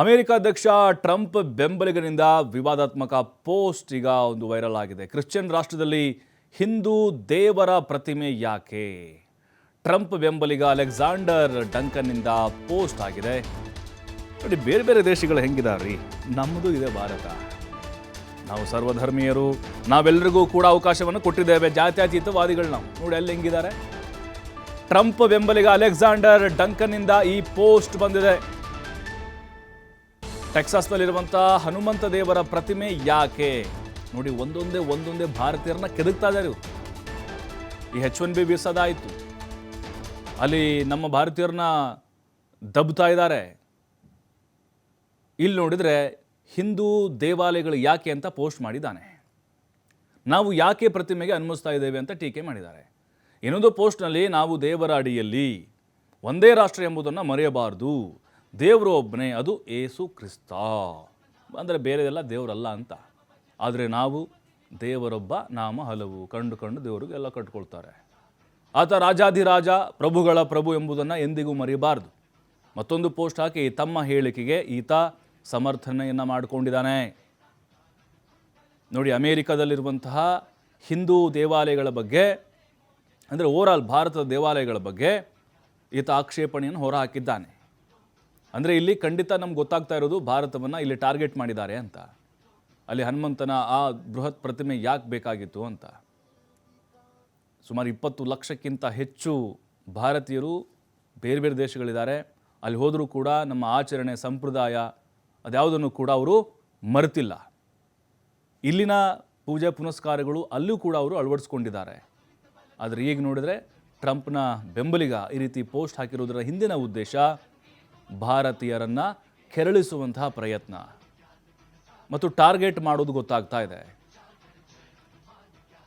America ಅಧ್ಯಕ್ಷ Trump ಬೆಂಬಲಿಗರಿಂದ ವಿವಾದಾತ್ಮಕ ಪೋಸ್ಟ್ ಈಗ ಒಂದು ವೈರಲ್ ಆಗಿದೆ. ಕ್ರಿಶ್ಚಿಯನ್ ರಾಷ್ಟ್ರದಲ್ಲಿ ಹಿಂದೂ ದೇವರ ಪ್ರತಿಮೆ ಯಾಕೆ? ಟ್ರಂಪ್ ಬೆಂಬಲಿಗ ಅಲೆಕ್ಸಾಂಡರ್ ಡಂಕನ್ನಿಂದ ಪೋಸ್ಟ್ ಆಗಿದೆ. ನೋಡಿ, ಬೇರೆ ಬೇರೆ ದೇಶಗಳು ಹೆಂಗಿದಾರ್ರಿ ನಮ್ಮದು ಇದೆ ಭಾರತ. ನಾವು ಸರ್ವಧರ್ಮೀಯರು, ನಾವೆಲ್ಲರಿಗೂ ಕೂಡ ಅವಕಾಶವನ್ನು ಕೊಟ್ಟಿದ್ದೇವೆ, ಜಾತ್ಯತೀತವಾದಿಗಳು ನಾವು. ನೋಡಿ, ಅಲ್ಲಿ ಹೆಂಗಿದ್ದಾರೆ? ಟ್ರಂಪ್ ಬೆಂಬಲಿಗ ಅಲೆಕ್ಸಾಂಡರ್ ಡಂಕನ್ನಿಂದ ಈ ಪೋಸ್ಟ್ ಬಂದಿದೆ. ಟೆಕ್ಸಾಸ್ನಲ್ಲಿರುವಂತಹ ಹನುಮಂತ ದೇವರ ಪ್ರತಿಮೆ ಯಾಕೆ? ನೋಡಿ, ಒಂದೊಂದೇ ಒಂದೊಂದೇ ಭಾರತೀಯರನ್ನ ಕೆದಕ್ತಾ ಇದ್ದಾರೆ. ಈ ಹೆಚ್ ಒನ್ ಬಿ ವೀಸಾದಾಯಿತು. ಅಲ್ಲಿ ನಮ್ಮ ಭಾರತೀಯರನ್ನ ದಬ್ತಾ ಇದ್ದಾರೆ. ಇಲ್ಲಿ ನೋಡಿದರೆ ಹಿಂದೂ ದೇವಾಲಯಗಳು ಯಾಕೆ ಅಂತ ಪೋಸ್ಟ್ ಮಾಡಿದ್ದಾನೆ. ನಾವು ಯಾಕೆ ಪ್ರತಿಮೆಗೆ ಅನ್ಮಿಸ್ತಾ ಇದ್ದೇವೆ ಅಂತ ಟೀಕೆ ಮಾಡಿದ್ದಾರೆ. ಇನ್ನೊಂದು ಪೋಸ್ಟ್ನಲ್ಲಿ ನಾವು ದೇವರ ಅಡಿಯಲ್ಲಿ ಒಂದೇ ರಾಷ್ಟ್ರ ಎಂಬುದನ್ನು ಮರೆಯಬಾರದು. ದೇವರು ಒಬ್ಬನೇ ಅದು ಏಸು ಕ್ರಿಸ್ತ. ಅಂದರೆ ಬೇರೆದೆಲ್ಲ ದೇವರಲ್ಲ ಅಂತ. ಆದರೆ ನಾವು ದೇವರೊಬ್ಬ, ನಾಮ ಹಲವು. ಕಂಡು ಕಂಡು ದೇವರಿಗೆ ಎಲ್ಲ ಕಟ್ಕೊಳ್ತಾರೆ. ಆತ ರಾಜಾಧಿರಾಜ, ಪ್ರಭುಗಳ ಪ್ರಭು ಎಂಬುದನ್ನು ಎಂದಿಗೂ ಮರೆಯಬಾರದು ಮತ್ತೊಂದು ಪೋಸ್ಟ್ ಹಾಕಿ, ತಮ್ಮ ಹೇಳಿಕೆಗೆ ಈತ ಸಮರ್ಥನೆಯನ್ನು ಮಾಡಿಕೊಂಡಿದ್ದಾನೆ. ನೋಡಿ, ಅಮೇರಿಕಾದಲ್ಲಿರುವಂತಹ ಹಿಂದೂ ದೇವಾಲಯಗಳ ಬಗ್ಗೆ, ಅಂದರೆ ಓವರಾಲ್ ಭಾರತದ ದೇವಾಲಯಗಳ ಬಗ್ಗೆ, ಈತ ಆಕ್ಷೇಪಣೆಯನ್ನು ಹೊರಹಾಕಿದ್ದಾನೆ. ಅಂದರೆ ಇಲ್ಲಿ ಖಂಡಿತ ನಮ್ಗೆ ಗೊತ್ತಾಗ್ತಾ ಇರೋದು ಭಾರತವನ್ನು ಇಲ್ಲಿ ಟಾರ್ಗೆಟ್ ಮಾಡಿದ್ದಾರೆ ಅಂತ. ಅಲ್ಲಿ ಹನುಮಂತನ ಆ ಬೃಹತ್ ಪ್ರತಿಮೆ ಯಾಕೆ ಬೇಕಾಗಿತ್ತು ಅಂತ. ಸುಮಾರು ಇಪ್ಪತ್ತು ಲಕ್ಷಕ್ಕಿಂತ ಹೆಚ್ಚು ಭಾರತೀಯರು ಬೇರೆ ಬೇರೆ ದೇಶಗಳಿದ್ದಾರೆ. ಅಲ್ಲಿ ಹೋದರೂ ಕೂಡ ನಮ್ಮ ಆಚರಣೆ ಸಂಪ್ರದಾಯ ಅದ್ಯಾವುದನ್ನು ಕೂಡ ಅವರು ಮರೆತಿಲ್ಲ. ಇಲ್ಲಿನ ಪೂಜೆ ಪುನಸ್ಕಾರಗಳು ಅಲ್ಲೂ ಕೂಡ ಅವರು ಅಳವಡಿಸ್ಕೊಂಡಿದ್ದಾರೆ. ಆದರೆ ಈಗ ನೋಡಿದರೆ ಟ್ರಂಪ್ನ ಬೆಂಬಲಿಗ ಈ ರೀತಿ ಪೋಸ್ಟ್ ಹಾಕಿರೋದರ ಹಿಂದಿನ ಉದ್ದೇಶ ಭಾರತೀಯರನ್ನು ಕೆರಳಿಸುವಂತಹ ಪ್ರಯತ್ನ. ಮತ್ತು ಟಾರ್ಗೆಟ್ ಮಾಡೋದು ಗೊತ್ತಾಗ್ತಾ ಇದೆ.